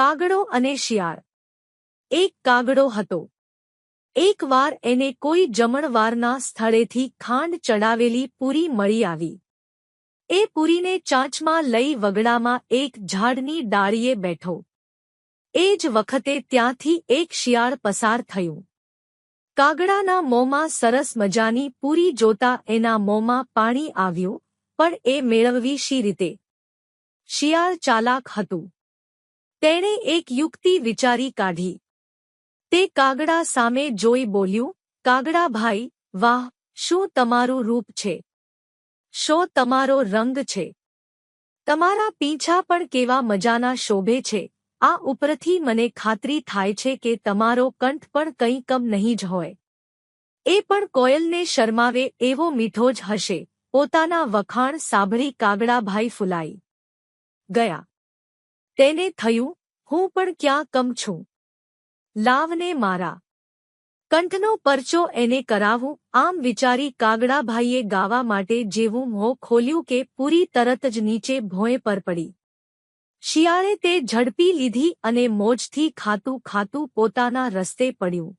કાગડો અને શિયાળ. એક કાગડો હતો. એકવાર એને કોઈ જમણવારના સ્થળેથી ખાંડ ચડાવેલી પૂરી મળી આવી. એ પૂરીને ચાંચમાં લઈ વગડામાં એક ઝાડની ડાળીએ બેઠો. એ જ વખતે ત્યાંથી એક શિયાળ પસાર થયું. કાગડાના મોંમાં સરસ મજાની પૂરી જોતા એના મોંમાં પાણી આવ્યું, પણ એ મેળવવી શી રીતે? શિયાળ ચાલાક હતું. તેણે એક યુક્તિ વિચારી કાઢી. તે કાગડા સામે જોઈ બોલ્યું, કાગડા ભાઈ, વાહ, શું તમારું રૂપ છે? શો તમારો રંગ છે? તમારા પીંછા પણ કેવા મજાના શોભે છે? આ ઉપરથી મને ખાતરી થાય છે કે તમારો કંઠ પણ કંઈ કમ નહીં જ હોય. એ પણ કોયલને શરમાવે એવો મીઠો જ હશે. પોતાના વખાણ સાંભળી કાગડાભાઈ ફૂલાઈ ગયા. તેને થયું હું પણ ક્યાં કમ છું? લાવને મારા. કંઠનો પરચો એને કરાવું, આમ વિચારી કાગડાભાઈએ ગાવા માટે જેવું મોં ખોલ્યું કે પૂરી તરત જ નીચે ભોંય પર પડી. શિયાળે તે ઝડપી લીધી અને મોજથી ખાતું ખાતું પોતાના રસ્તે પડ્યું.